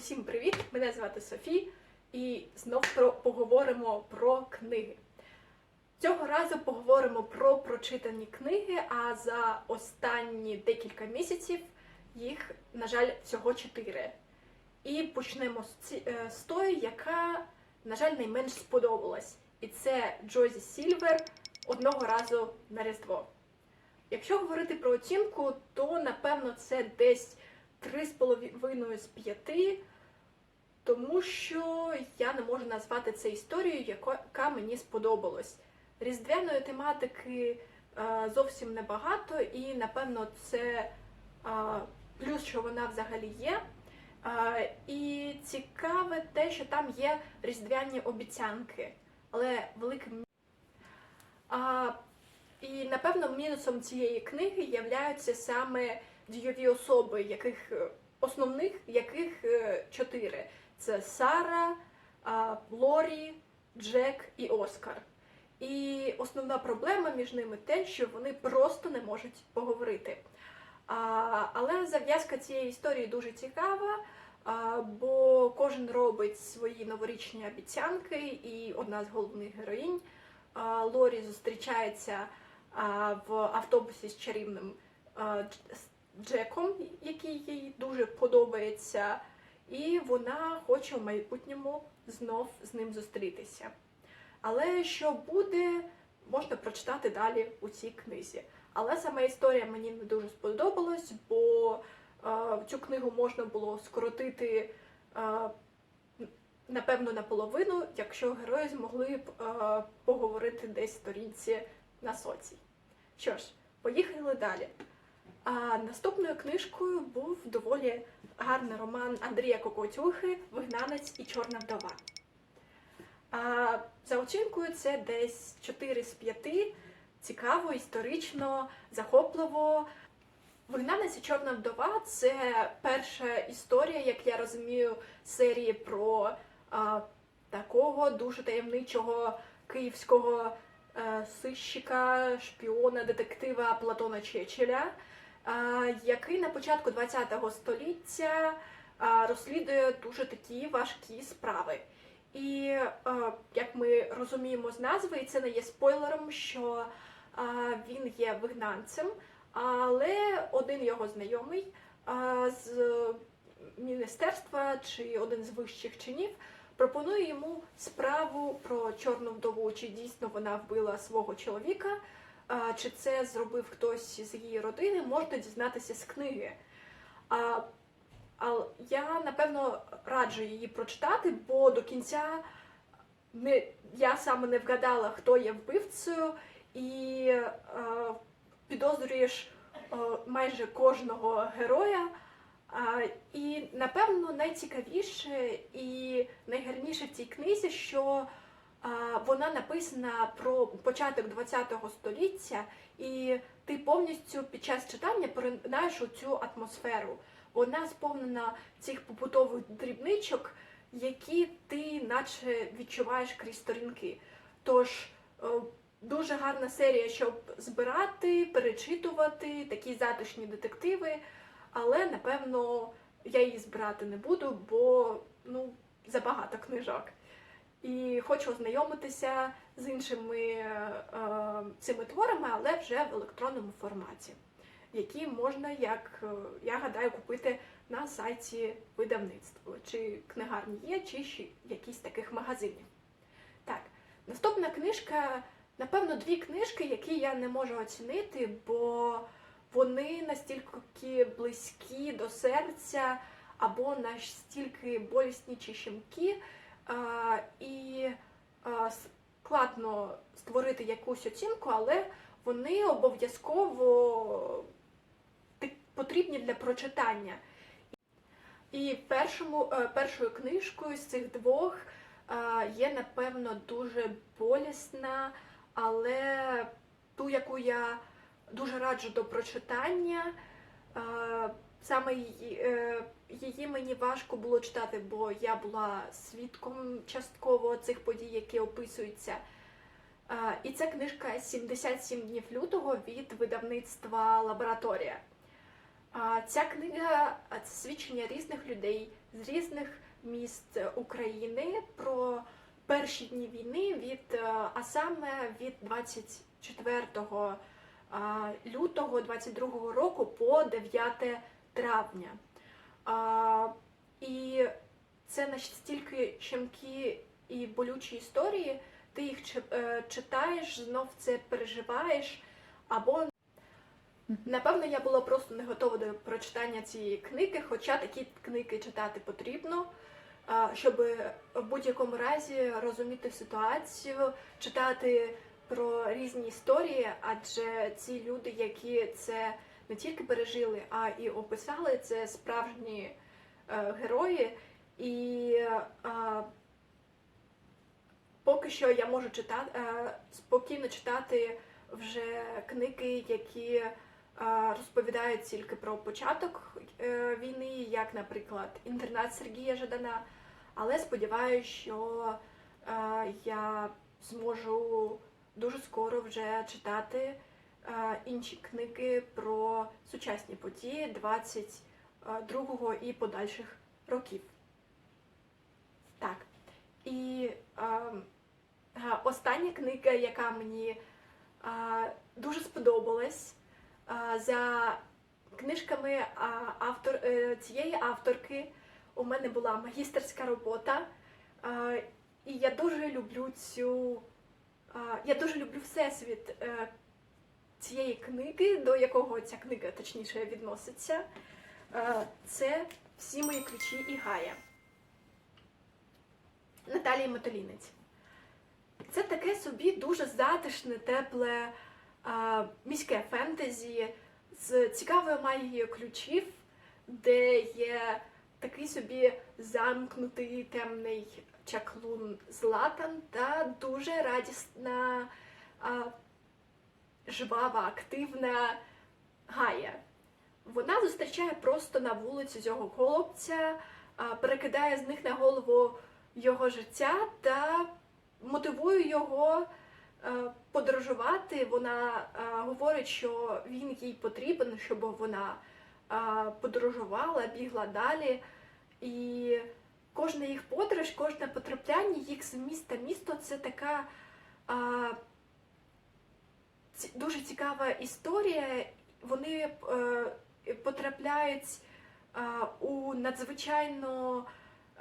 Усім привіт! Мене звати Софі, і знов про поговоримо про книги. Цього разу поговоримо про прочитані книги, а за останні декілька місяців їх, на жаль, всього чотири. І почнемо з, е, тої, яка, на жаль, найменш сподобалась. І це Джозі Сільвер одного разу на Різдво. Якщо говорити про оцінку, то напевно це десь 3,5 з 5, тому що я не можу назвати це історією, яка мені сподобалась. Різдвяної тематики е, зовсім небагато, і напевно це е, плюс, що вона взагалі є. Е, і цікаве те, що там є різдвяні обіцянки, але великим і напевно мінусом цієї книги являються саме дійові особи, яких основних яких чотири: це Сара, Лорі, Джек і Оскар. І основна проблема між ними те, що вони просто не можуть поговорити. Але зав'язка цієї історії дуже цікава, бо кожен робить свої новорічні обіцянки, і одна з головних героїнь Лорі зустрічається в автобусі з чарівним Джеком, який їй дуже подобається, і вона хоче в майбутньому знов з ним зустрітися. Але що буде, можна прочитати далі у цій книзі. Але сама історія мені не дуже сподобалась, бо е, цю книгу можна було скоротити е, напевно наполовину, якщо герої змогли б е, поговорити десь сторінці на соці. Що ж, поїхали далі. А наступною книжкою був доволі гарний роман Андрія Кокотюхи Вигнанець і Чорна вдова. А, за оцінкою це десь 4 з 5. Цікаво, історично, захопливо. Вигнанець і Чорна вдова це перша історія, як я розумію, серії про а, такого дуже таємничого київського е, сищика, шпіона, детектива Платона Чечеля, який на початку ХХ століття розслідує дуже такі важкі справи. І як ми розуміємо з назви, це не є спойлером, що він є вигнанцем, але один його знайомий з міністерства чи один з вищих чинів пропонує йому справу про чорну вдову, чи дійсно вона вбила свого чоловіка, чи це зробив хтось з її родини, можна дізнатися з книги. А, а я напевно раджу її прочитати, бо до кінця не, я саме не вгадала, хто є вбивцею, і е, підозрюєш е, майже кожного героя. А, і напевно найцікавіше і найгарніше в цій книзі, що вона написана про початок ХХ століття, і ти повністю під час читання поринаєш у цю атмосферу. Вона сповнена цих побутових дрібничок, які ти наче відчуваєш крізь сторінки. Тож е, дуже гарна серія, щоб збирати, перечитувати такі затишні детективи. Але напевно я її збирати не буду, бо ну забагато книжок. І хочу ознайомитися з іншими е, цими творами, але вже в електронному форматі, які можна, як е, я гадаю, купити на сайті видавництва. Чи книгарні є, чи ще якісь таких магазинів. Так, наступна книжка, напевно, дві книжки, які я не можу оцінити, бо вони настільки близькі до серця, або настільки болісні чи щемкі, складно створити якусь оцінку, але вони обов'язково потрібні для прочитання. І першому, е, першою книжкою з цих двох е, є, напевно, дуже болісна, але ту, яку я дуже раджу до прочитання. Саме її, е, її мені важко було читати, бо я була свідком частково цих подій, які описуються. І це книжка «77 днів лютого від видавництва Лабораторія. Ця книга це свідчення різних людей з різних міст України про перші дні війни від е, а саме від 24 лютого 22 року по 9 травня. А, І це настільки щемкі і болючі історії, ти їх е, читаєш, знов це переживаєш, або напевно я була просто не готова до прочитання цієї книги, хоча такі книги читати потрібно, щоб в будь-якому разі розуміти ситуацію, читати про різні історії, адже ці люди, які це не тільки пережили, а і описали, це справжні е, герої. І е, поки що я можу читати е, спокійно читати вже книги, які е, розповідають тільки про початок е, війни, як, наприклад, інтернат Сергія Жадана. Але сподіваюся, що е, я зможу дуже скоро вже читати інші книги про сучасні події 22-го і подальших років. Так. І е, е, остання книга, яка мені е, дуже сподобалась, е, за книжками е, автор, е, цієї авторки у мене була магістерська робота. Е, і я дуже люблю цю. е, я дуже люблю всесвіт е, цієї книги, до якого ця книга точніше відноситься. Е, це всі мої ключі і Гая. Наталії Матолінець. Це таке собі дуже затишне, тепле міське фентезі з цікавою магією ключів, де є такий собі замкнутий темний чаклун Златан та дуже радісна, а, жвава, активна Гая. Вона зустрічає просто на вулиці цього хлопця, перекидає з них на голову його життя та мотивує його е, подорожувати. Вона е, говорить, що він їй потрібен, щоб вона е, подорожувала, бігла далі. І кожна їх подорож, кожне потрапляння їх з міста місто це така дуже цікава історія. Вони е, потрапляють е, у надзвичайно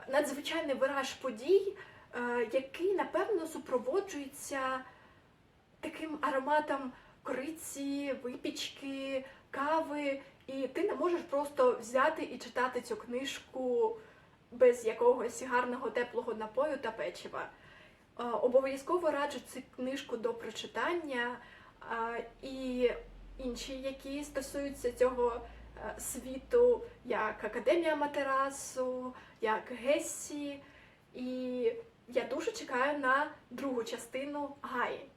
надзвичайний вираж подій, е, який напевно супроводжується таким ароматом кориці, випічки, кави, і ти не можеш просто взяти і читати цю книжку без якогось гарного теплого напою та печива. Обов'язково раджу цю книжку до прочитання і інші, які стосуються цього е, світу, як Академія Матерасу, як Гессі. І я дуже чекаю на другу частину Гаї.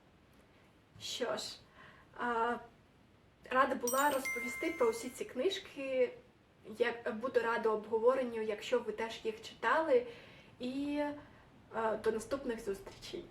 Що ж, рада була розповісти про усі ці книжки. Я буду рада обговоренню, якщо ви теж їх читали. І до наступних зустрічей.